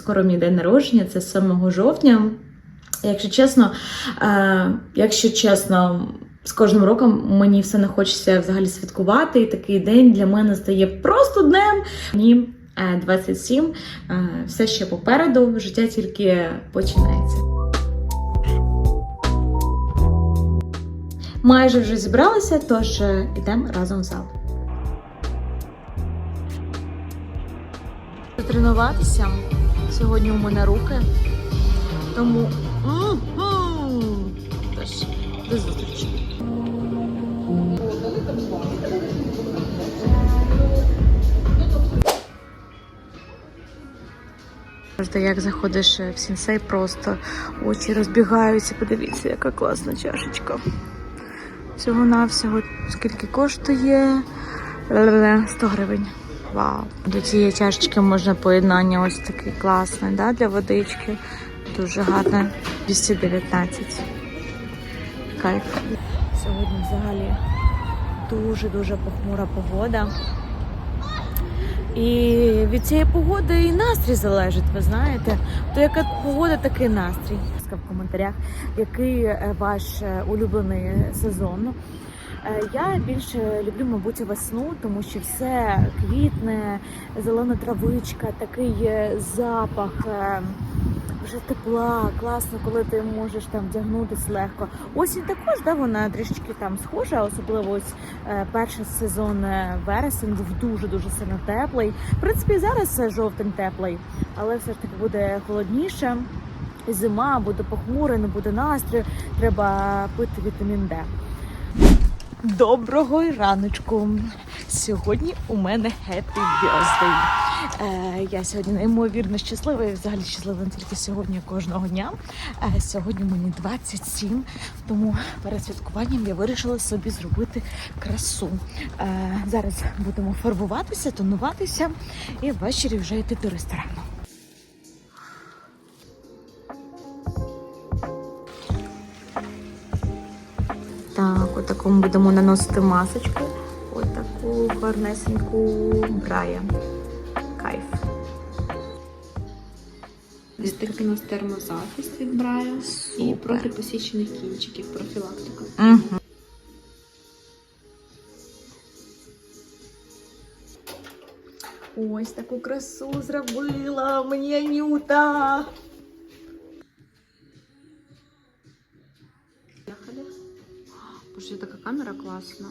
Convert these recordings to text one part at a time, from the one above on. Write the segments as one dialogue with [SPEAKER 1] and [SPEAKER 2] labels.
[SPEAKER 1] скоро мій день народження, це 7 жовтня. Якщо чесно, е, якщо чесно, з кожним роком мені все не хочеться взагалі святкувати, і такий день для мене стає просто днем. Мені е, 27, е, все ще попереду, життя тільки починається. Майже вже зібралися, тож е, йдемо разом в зал. Тренуватися. Сьогодні у мене руки. Тому. Тож, до зустрічі. Як заходиш в сінсей, просто очі розбігаються. Подивіться, яка класна чашечка. Всього навсього скільки коштує? 100 гривень. Вау. До цієї чашечки можна поєднання ось таке класне, да, для водички. Дуже гарне. 219. Кайф. Сьогодні взагалі дуже-дуже похмура погода. І від цієї погоди і настрій залежить, ви знаєте. То яка погода, такий настрій. В коментарях, який е, ваш е, улюблений сезон. Е, Я більше люблю, мабуть, весну, тому що все квітне, зелена травичка, такий е, запах. е, Вже тепла, класно, коли ти можеш там вдягнутися легко. Осінь також, да, вона трішечки там схожа, особливо ось е, перший сезон вересень був дуже дуже сильно теплий. В принципі, зараз жовтень теплий, але все ж таки буде холодніше. Зима буде похмура, не буде настрою. Треба пити вітамін Д. Доброго раночку! Сьогодні у мене birthday. Е, я сьогодні неймовірно щаслива і взагалі щаслива не тільки сьогодні, а кожного дня. Е, сьогодні мені 27, тому перед святкуванням я вирішила собі зробити красу. Е, зараз будемо фарбуватися, тонуватися і ввечері вже йти до ресторану. Так, отакому будемо наносити масочку. Отаку гарнесеньку брая. Кайф.
[SPEAKER 2] Ось такий у нас термозахист від Брая і проти посічених кінчиків профілактика.
[SPEAKER 1] Угу. Ось таку красу зробила мені Анюта.
[SPEAKER 2] Камера класна.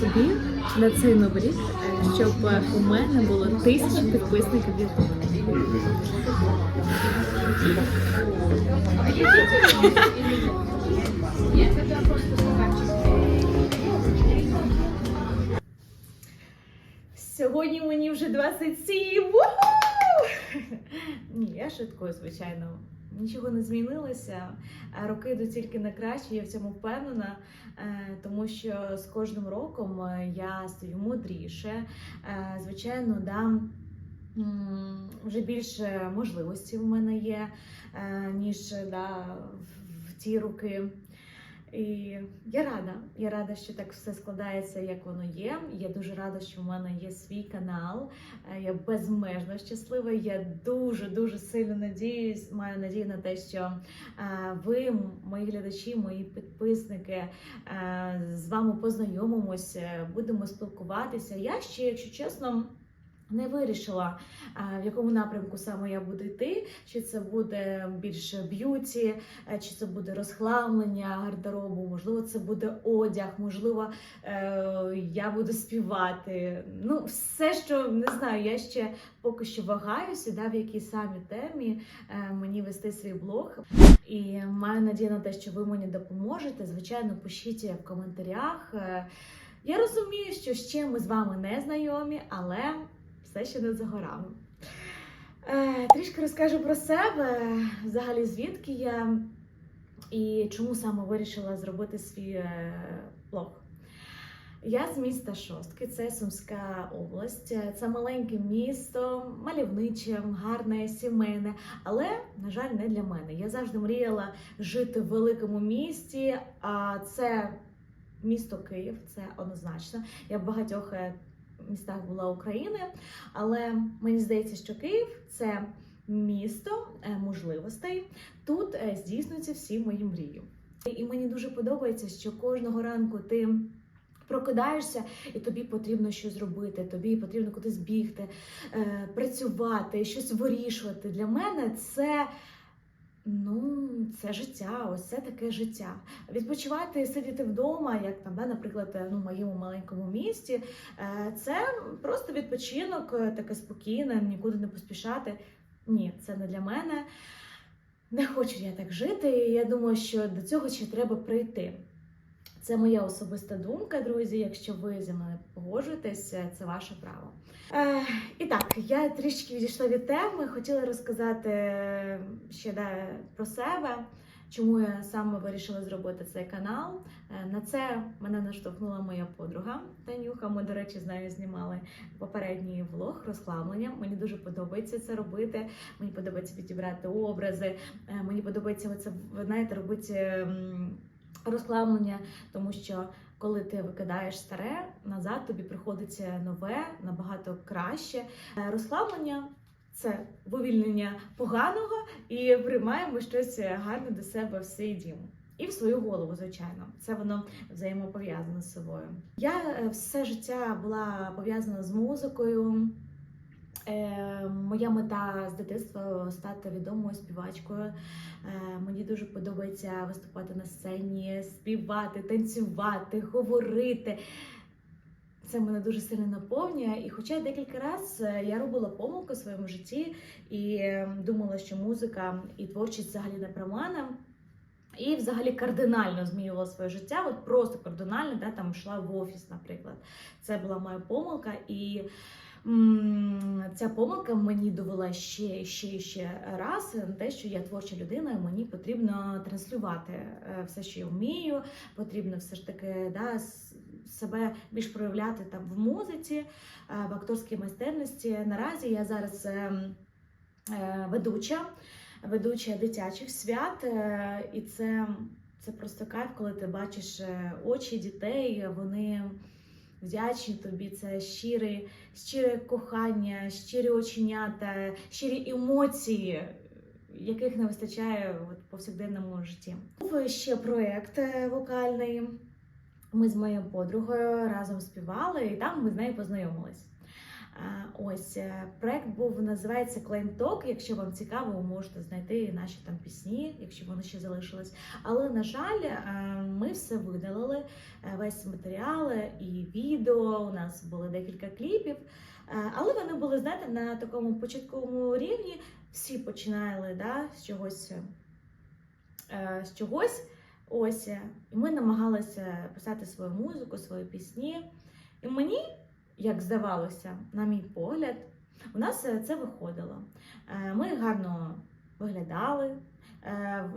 [SPEAKER 1] Собі на цей новий рік, щоб у мене було тисяча підписників Ютубі. Сьогодні мені вже 27. Уху! Ні, я шуткую, звичайно. Нічого не змінилося. Роки йдуть тільки на краще, я в цьому впевнена, Е, тому що з кожним роком е, я стаю мудріше. Е, Звичайно, дам. Вже більше можливостей в мене є, ніж да, в ті роки. І я рада. Я рада, що так все складається, як воно є. Я дуже рада, що в мене є свій канал. Е, Я безмежно щаслива. Я дуже дуже сильно надіюсь, маю надію на те, що е, ви, мої глядачі, мої підписники, е, з вами познайомимося, будемо спілкуватися. Я ще, якщо чесно. Не вирішила, в якому напрямку саме я буду йти, чи це буде більше б'юті, е, чи це буде розхламлення гардеробу, можливо, це буде одяг, можливо, е, я буду співати. Ну, все, що не знаю, я ще поки що вагаюся, да, в якій самі темі е, мені вести свій блог. І маю надію на те, що ви мені допоможете. Звичайно, пишіть в коментарях. Я розумію, що ще ми з вами не знайомі, але все ще не за горами. Е, трішки розкажу про себе, взагалі звідки я і чому саме вирішила зробити свій е, блог. Я з міста Шостки, це Сумська область. Це маленьке місто, мальовниче, гарне, сімейне, але, на жаль, не для мене. Я завжди мріяла жити в великому місті, а це місто Київ, це однозначно. Я в багатьох е, містах була України, але мені здається, що Київ це місто е, можливостей. Тут е, здійснюються всі мої мрії. І мені дуже подобається, що кожного ранку ти прокидаєшся, і тобі потрібно щось зробити, тобі потрібно кудись бігти, е, працювати, щось вирішувати. Для мене це. Ну, це життя, ось це таке життя. Відпочивати сидіти вдома, як там, да, наприклад, е, ну, в моєму маленькому місті, е, це просто відпочинок, е, таке спокійне, нікуди не поспішати. Ні, це не для мене. Не хочу я так жити. І я думаю, що до цього ще треба прийти. Це моя особиста думка, друзі. Якщо ви зі мною погоджуєтесь, це ваше право. Е, і так, я трішки відійшла від теми. Хотіла розказати ще да, про себе, чому я саме вирішила зробити цей канал. Е, на це мене наштовхнула моя подруга Танюха. Ми, до речі, з нею знімали попередній влог розхламлення. Мені дуже подобається це робити. Мені подобається підібрати образи. Е, Мені подобається ви знаєте, робити. Розхламлення, тому що коли ти викидаєш старе, назад тобі приходиться нове, набагато краще. Е, Розхламлення це вивільнення поганого і приймаємо щось гарне до себе в свій дім. І в свою голову, звичайно, це воно взаємопов'язане з собою. Я е, все життя була пов'язана з музикою. Е, моя мета з дитинства стати відомою співачкою. Е, мені дуже подобається виступати на сцені, співати, танцювати, говорити. Це мене дуже сильно наповнює. І хоча декілька разів я робила помилку в своєму житті і е, думала, що музика і творчість взагалі не про мене. І взагалі кардинально змінювала своє життя, от просто кардинально, да, там йшла в офіс, наприклад. Це була моя помилка. І ця помилка мені довела ще, ще, ще раз те, що я творча людина, і мені потрібно транслювати е, все, що я вмію, потрібно все ж таки да, себе більш проявляти там в музиці, е, в акторській майстерності. Наразі я зараз е, ведуча ведуча дитячих свят, і це, це просто кайф, коли ти бачиш очі дітей, вони вдячні тобі. Це щире, щире кохання, щирі оченята, щирі емоції. Яких не вистачає в повсякденному житті. Був ще проєкт е, вокальний. Ми з моєю подругою разом співали, і там ми з нею познайомились. Ось е, проект був називається Talk. Якщо вам цікаво, ви можете знайти наші там пісні, якщо вони ще залишились. Але на жаль, е, ми все видалили, е, весь матеріал і відео. У нас було декілька кліпів. Е, Але вони були, знаєте, на такому початковому рівні. Всі починали да, з чогось. е, З чогось. Ось і ми намагалися писати свою музику, свої пісні. І мені як здавалося, на мій погляд, у нас це виходило. Ми гарно виглядали.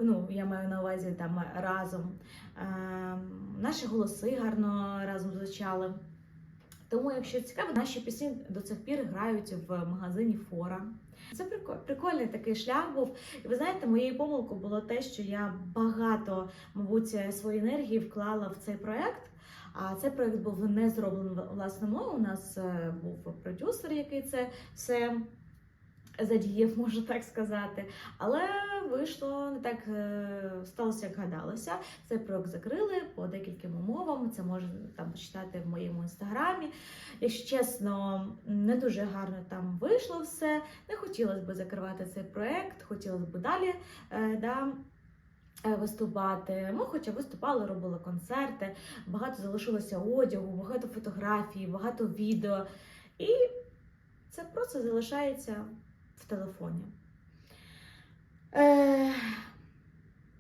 [SPEAKER 1] Ну, я маю на увазі там разом. Е, Наші голоси гарно разом звучали. Тому, якщо цікаво, наші пісні до цих пір грають в магазині Фора. Це прикольний, такий шлях був. І ви знаєте, моєю помилкою було те, що я багато, мабуть, своєї енергії вклала в цей проект. А цей проект був не зроблений власне мною. У нас е, був продюсер, який це все задіяв, можу так сказати. Але вийшло не так е, сталося, як гадалося. Цей проект закрили по декільком умовам. Це можна там почитати в моєму інстаграмі. Якщо чесно, не дуже гарно там вийшло все. Не хотілося б закривати цей проект, хотілося б далі. е, Да, е, Виступати. Ми, хоча виступали, робили концерти, багато залишилося одягу, багато фотографій, багато відео. І це просто залишається телефоні. Е,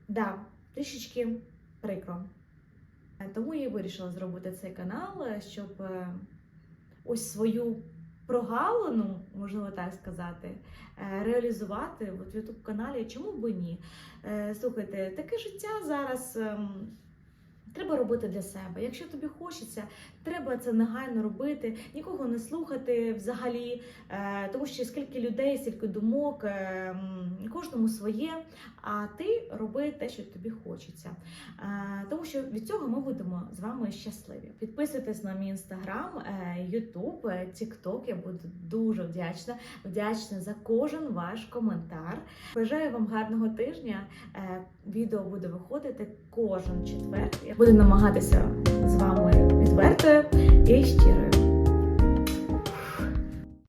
[SPEAKER 1] да, трішечки прикро. Е, Тому я вирішила зробити цей канал, е, щоб е, ось свою прогалину, можливо так сказати, реалізувати в youtube каналі. Чому б і ні? Слухайте, таке життя зараз. Треба робити для себе. Якщо тобі хочеться, треба це негайно робити, нікого не слухати взагалі, е, тому що скільки людей, стільки думок, е, кожному своє. А ти роби те, що тобі хочеться. Е, Тому що від цього ми будемо з вами щасливі. Підписуйтесь на мій інстаграм, Ютуб, Тікток. Я буду дуже вдячна. Вдячна за кожен ваш коментар. Бажаю вам гарного тижня. Відео буде виходити кожен четвер. Я буду намагатися з вами відвертою і щирою.